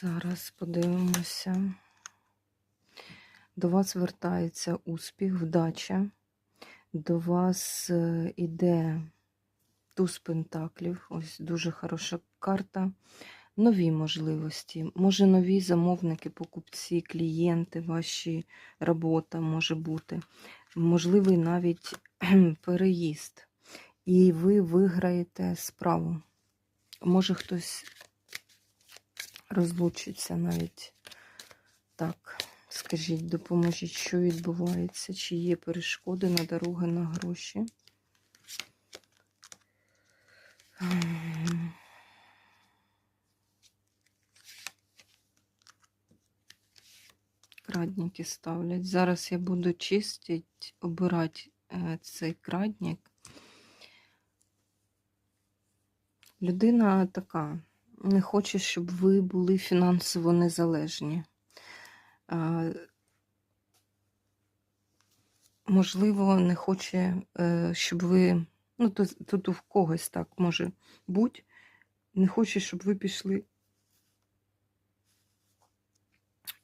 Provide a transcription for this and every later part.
Зараз подивимося. До вас вертається успіх, вдача. До вас е, іде туз пентаклів. Ось дуже хороша карта. Нові можливості. Може, нові замовники, покупці, клієнти, ваші робота може бути. Можливий навіть переїзд. І ви виграєте справу. Може, хтось розлучиться навіть так. Скажіть, допоможіть, що відбувається, чи є перешкоди на дороги на гроші. Крадники ставлять. Зараз я буду чистити, обирати е, цей крадник. Людина така, не хоче, щоб ви були фінансово незалежні. Можливо, не хоче, е, щоб ви. Ну, тут, тут у когось так може бути. Не хоче, щоб ви пішли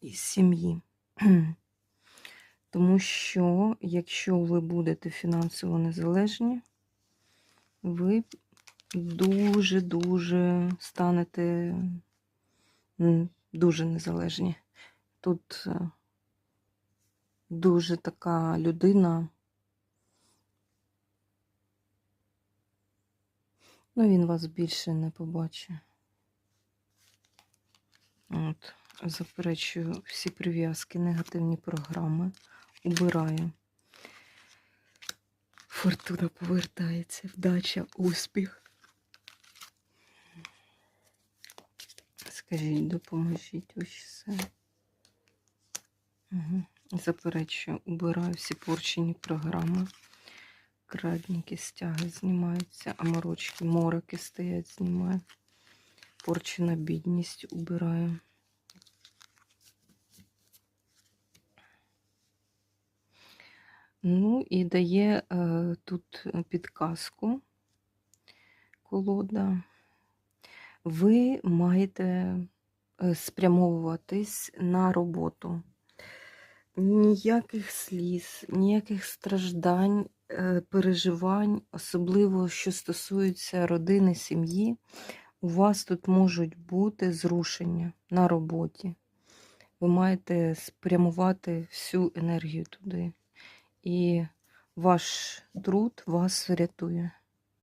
із сім'ї. Тому що, якщо ви будете фінансово незалежні, ви дуже-дуже станете дуже незалежні. Тут е, дуже така людина. Ну, він вас більше не побачить. От, заперечую всі прив'язки, негативні програми. Убираю. Фортуна повертається, вдача, успіх. Скажіть, допоможіть ось все. Угу. Заперечую, убираю всі порчені програми. Крадники, стяги знімаються, аморочки, мороки стоять, знімаю. Порчена бідність убираю. Ну і дає е, тут підказку колода. Ви маєте е, спрямовуватись на роботу. Ніяких сліз, ніяких страждань, е, переживань, особливо що стосується родини, сім'ї, у вас тут можуть бути зрушення на роботі. Ви маєте спрямувати всю енергію туди. І ваш труд вас врятує.